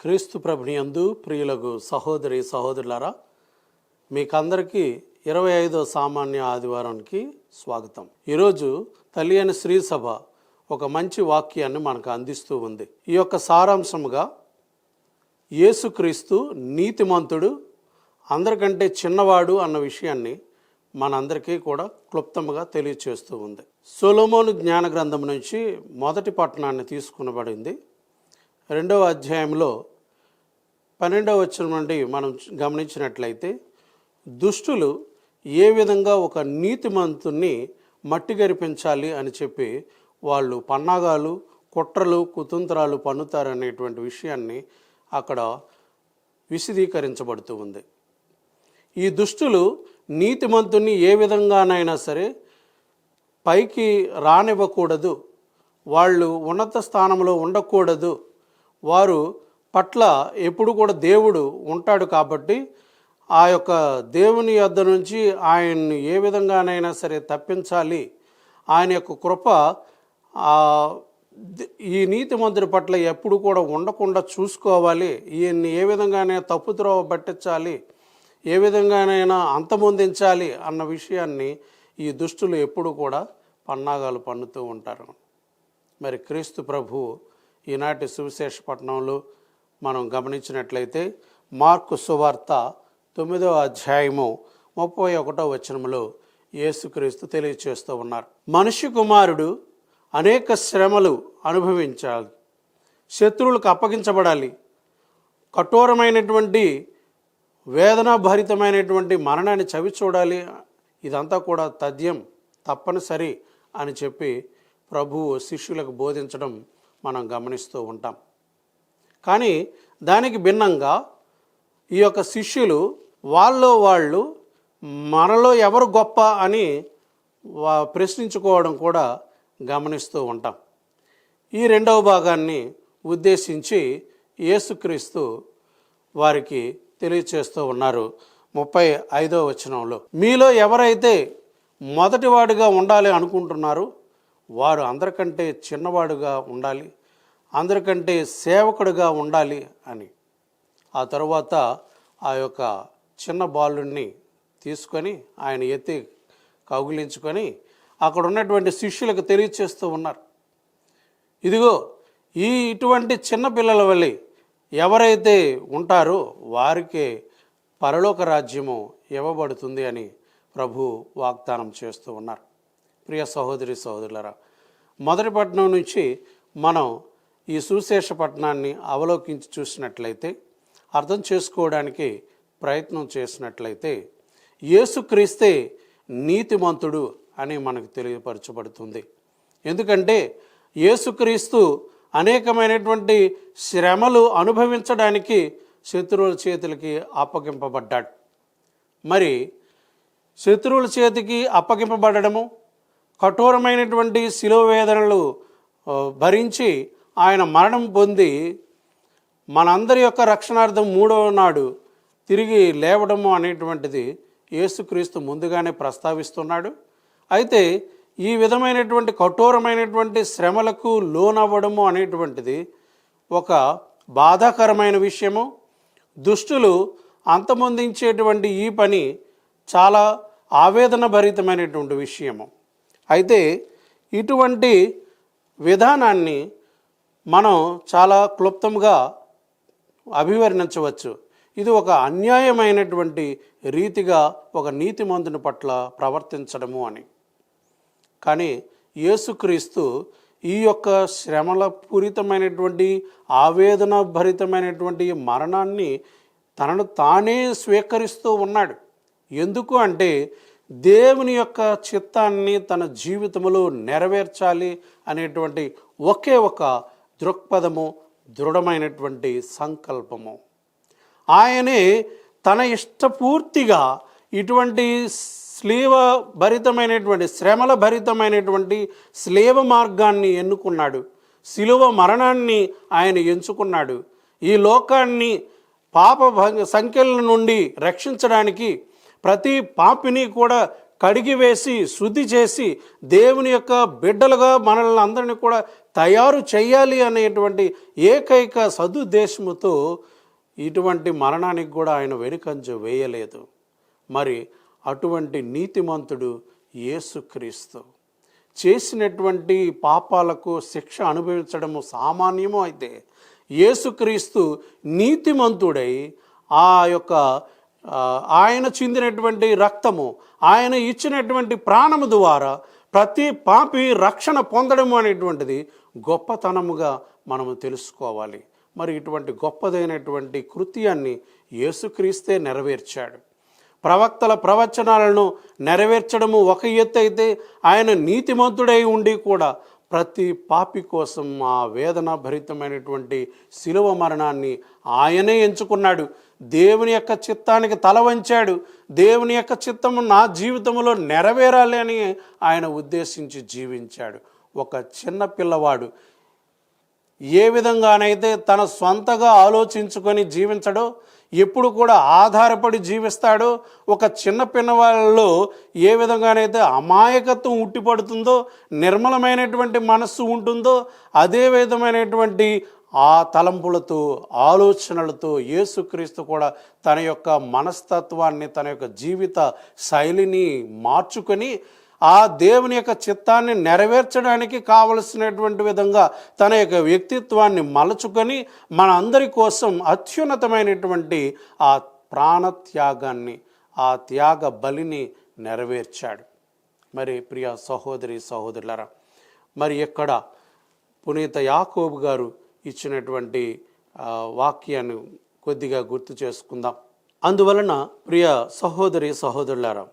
క్రీస్తు ప్రభునియందు ప్రియులకు సహోదరి సహోదరులారా మీకందరికీ ఇరవై ఐదో సామాన్య ఆదివారానికి స్వాగతం. ఈరోజు తల్లి అని శ్రీ సభ ఒక మంచి వాక్యాన్ని మనకు అందిస్తూ ఉంది. ఈ యొక్క సారాంశముగా యేసుక్రీస్తు నీతిమంతుడు అందరికంటే చిన్నవాడు అన్న విషయాన్ని మనందరికీ కూడా క్లుప్తముగా తెలియచేస్తూ ఉంది. సొలోమోను జ్ఞాన గ్రంథం నుంచి మొదటి పట్టణాన్ని తీసుకునబడింది. రెండవ అధ్యాయంలో పన్నెండవ వచనం నుండి మనం గమనించినట్లయితే దుష్టులు ఏ విధంగా ఒక నీతిమంతుణ్ణి మట్టి గరిపించాలి అని చెప్పి వాళ్ళు పన్నాగాలు కుట్రలు కుతంత్రాలు పన్నుతారనేటువంటి విషయాన్ని అక్కడ విశదీకరించబడుతూ ఉంది. ఈ దుష్టులు నీతిమంతుణ్ణి ఏ విధంగానైనా సరే పైకి రానివ్వకూడదు. వాళ్ళు ఉన్నత స్థానంలో ఉండకూడదు. వారు పట్ల ఎప్పుడు కూడా దేవుడు ఉంటాడు కాబట్టి ఆ యొక్క దేవుని యొద్ద నుంచి ఆయన్ని ఏ విధంగానైనా సరే తప్పించాలి. ఆయన యొక్క కృప ఈ నీతి మంత్రి పట్ల ఎప్పుడు కూడా ఉండకుండా చూసుకోవాలి. ఈయన్ని ఏ విధంగానైనా తప్పుద్రోవ పట్టించాలి ఏ విధంగానైనా అంతమొందించాలి అన్న విషయాన్ని ఈ దుష్టులు ఎప్పుడు కూడా పన్నాగాలు పన్నుతూ ఉంటారు. మరి క్రీస్తు ప్రభు ఈనాటి సువిశేష పట్టణంలో మనం గమనించినట్లయితే మార్కు సువార్త తొమ్మిదవ అధ్యాయము ముప్పై ఒకటో వచనములో యేసుక్రీస్తు తెలియచేస్తూ ఉన్నారు. మనిషి కుమారుడు అనేక శ్రమలు అనుభవించాలి శత్రువులకు అప్పగించబడాలి కఠోరమైనటువంటి వేదనాభరితమైనటువంటి మరణాన్ని చవి చూడాలి ఇదంతా కూడా తథ్యం తప్పనిసరి అని చెప్పి ప్రభువు శిష్యులకు బోధించడం మనం గమనిస్తూ ఉంటాం. కానీ దానికి భిన్నంగా ఈ యొక్క శిష్యులు వాళ్ళలో వాళ్ళు మనలో ఎవరు గొప్ప అని ప్రశ్నించుకోవడం కూడా గమనిస్తూ ఉంటాం. ఈ రెండవ భాగాన్ని ఉద్దేశించి యేసుక్రీస్తు వారికి తెలియచేస్తూ ఉన్నారు ముప్పై ఐదో వచనంలో. మీలో ఎవరైతే మొదటివాడిగా ఉండాలి అనుకుంటున్నారో వారు అందరికంటే చిన్నవాడుగా ఉండాలి. అందరికంటే సేవకుడుగా ఉండాలి అని. ఆ తర్వాత ఆ యొక్క చిన్న బాలుడిని తీసుకొని ఆయన ఎత్తి కౌగిలించుకొని అక్కడ ఉన్నటువంటి శిష్యులకు తెలియచేస్తూ ఉన్నారు. ఇదిగో ఈ ఇటువంటి చిన్న పిల్లల వల్ల ఎవరైతే ఉంటారో వారికే పరలోక రాజ్యము ఇవ్వబడుతుంది అని ప్రభు వాగ్దానం చేస్తూ ఉన్నారు. ప్రియ సహోదరి సహోదరులరా మొదటి పట్టణం నుంచి మనం ఈ సుశేష పట్టణాన్ని అవలోకించి చూసినట్లయితే అర్థం చేసుకోవడానికి ప్రయత్నం చేసినట్లయితే యేసుక్రీస్తే నీతిమంతుడు అని మనకు తెలియపరచబడుతుంది. ఎందుకంటే యేసుక్రీస్తు అనేకమైనటువంటి శ్రమలు అనుభవించడానికి శత్రువుల చేతులకి అప్పగింపబడ్డాడు. మరి శత్రువుల చేతికి అప్పగింపబడము కఠోరమైనటువంటి శిలువ వేదనలు భరించి ఆయన మరణం పొంది మనందరి యొక్క రక్షణార్థం మూడవ నాడు తిరిగి లేవడము అనేటువంటిది యేసుక్రీస్తు ముందుగానే ప్రస్తావిస్తున్నాడు. అయితే ఈ విధమైనటువంటి కఠోరమైనటువంటి శ్రమలకు లోనవ్వడము అనేటువంటిది ఒక బాధాకరమైన విషయము. దుష్టులు అంతమొందించేటువంటి ఈ పని చాలా ఆవేదన భరితమైనటువంటి విషయము. అయితే ఇటువంటి విధానాన్ని మనం చాలా క్లుప్తంగా అభివర్ణించవచ్చు. ఇది ఒక అన్యాయమైనటువంటి రీతిగా ఒక నీతిమంతుని పట్ల ప్రవర్తించడము అని. కానీ యేసుక్రీస్తు ఈ యొక్క శ్రమల పూరితమైనటువంటి ఆవేదన భరితమైనటువంటి మరణాన్ని తనను తానే స్వీకరిస్తూ ఉన్నాడు. ఎందుకు అంటే దేవుని యొక్క చిత్తాన్ని తన జీవితంలో నెరవేర్చాలి అనేటువంటి ఒకే ఒక దృక్పథము దృఢమైనటువంటి సంకల్పము. ఆయనే తన ఇష్టపూర్తిగా ఇటువంటి స్లీవ భరితమైనటువంటి శ్రమల భరితమైనటువంటి స్లేవ మార్గాన్ని ఎన్నుకున్నాడు. శిలువ మరణాన్ని ఆయన ఎంచుకున్నాడు. ఈ లోకాన్ని పాప సంఖ్యల నుండి రక్షించడానికి ప్రతి పాపిని కూడా కడిగివేసి శుద్ధి చేసి దేవుని యొక్క బిడ్డలుగా మనల్ని అందరినీ కూడా తయారు చేయాలి అనేటువంటి ఏకైక సదుద్దేశముతో ఇటువంటి మరణానికి కూడా ఆయన వెనుకంజ వేయలేదు. మరి అటువంటి నీతిమంతుడు యేసుక్రీస్తు. చేసినటువంటి పాపాలకు శిక్ష అనుభవించడము సామాన్యము అయితే యేసుక్రీస్తు నీతిమంతుడై ఆ యొక్క ఆయన చిందినటువంటి రక్తము ఆయన ఇచ్చినటువంటి ప్రాణము ద్వారా ప్రతి పాపి రక్షణ పొందడము అనేటువంటిది గొప్పతనముగా మనము తెలుసుకోవాలి. మరి ఇటువంటి గొప్పదైనటువంటి కృత్యాన్ని యేసుక్రీస్తే నెరవేర్చాడు. ప్రవక్తల ప్రవచనాలను నెరవేర్చడము ఒక ఎత్తు అయితే ఆయన నీతిమంతుడై ఉండి కూడా ప్రతి పాపి కోసం ఆ వేదన భరితమైనటువంటి శిలువ మరణాన్ని ఆయనే ఎంచుకున్నాడు. దేవుని యొక్క చిత్తానికి తల వంచాడు. దేవుని యొక్క చిత్తము నా జీవితంలో నెరవేరాలి అని ఆయన ఉద్దేశించి జీవించాడు. ఒక చిన్న పిల్లవాడు. ఏ విధంగానైతే తన సొంతగా ఆలోచించుకొని జీవించడో ఎప్పుడు కూడా ఆధారపడి జీవిస్తాడో ఒక చిన్న పిన్నవాళ్ళలో ఏ విధంగానైతే అమాయకత్వం ఉట్టిపడుతుందో నిర్మలమైనటువంటి మనస్సు ఉంటుందో అదే విధమైనటువంటి ఆ తలంపులతో ఆలోచనలతో యేసుక్రీస్తు కూడా తన యొక్క మనస్తత్వాన్ని తన యొక్క జీవిత శైలిని మార్చుకొని ఆ దేవుని యొక్క చిత్తాన్ని నెరవేర్చడానికి కావలసినటువంటి విధంగా తన యొక్క వ్యక్తిత్వాన్ని మలచుకొని మన అందరి కోసం అత్యున్నతమైనటువంటి ఆ ప్రాణత్యాగాన్ని ఆ త్యాగ బలిని నెరవేర్చాడు. మరి ప్రియ సహోదరి సహోదరులరా మరి ఇక్కడ పునీత యాకోబు గారు ఇచ్చినటువంటి వాక్యాన్ని కొద్దిగా గుర్తు చేసుకుందాం. అందువలన ప్రియ సహోదరి సహోదరులారా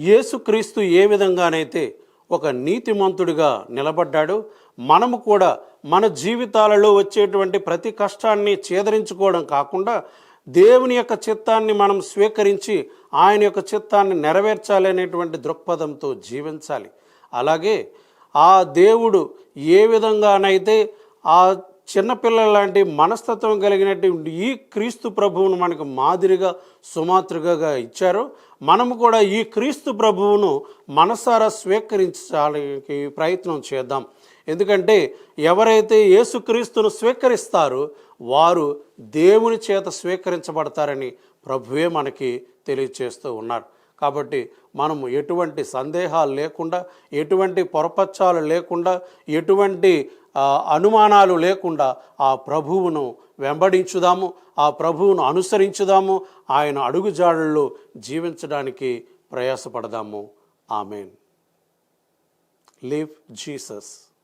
యేసుక్రీస్తు ఏ విధంగానైతే ఒక నీతిమంతుడిగా నిలబడ్డాడో మనము కూడా మన జీవితాలలో వచ్చేటువంటి ప్రతి కష్టాన్ని చేదరించుకోవడం కాకుండా దేవుని యొక్క చిత్తాన్ని మనం స్వీకరించి ఆయన యొక్క చిత్తాన్ని నెరవేర్చాలి అనేటువంటి దృక్పథంతో జీవించాలి. అలాగే ఆ దేవుడు ఏ విధంగానైతే ఆ చిన్నపిల్లల లాంటి మనస్తత్వం కలిగినటువంటి ఈ క్రీస్తు ప్రభువును మనకు మాదిరిగా సుమాతృగా ఇచ్చారు. మనము కూడా ఈ క్రీస్తు ప్రభువును మనసారా స్వీకరించడానికి ప్రయత్నం చేద్దాం. ఎందుకంటే ఎవరైతే యేసుక్రీస్తును స్వీకరిస్తారో వారు దేవుని చేత స్వీకరించబడతారని ప్రభువే మనకి తెలియచేస్తూ ఉన్నారు. కాబట్టి మనము ఎటువంటి సందేహాలు లేకుండా ఎటువంటి పొరపచ్చాలు లేకుండా ఎటువంటి అనుమానాలు లేకుండా ఆ ప్రభువును వెంబడించుదాము ఆ ప్రభువును అనుసరించుదాము ఆయన అడుగుజాడల్లో జీవించడానికి ప్రయాసపడదాము. ఆమెన్. Live Jesus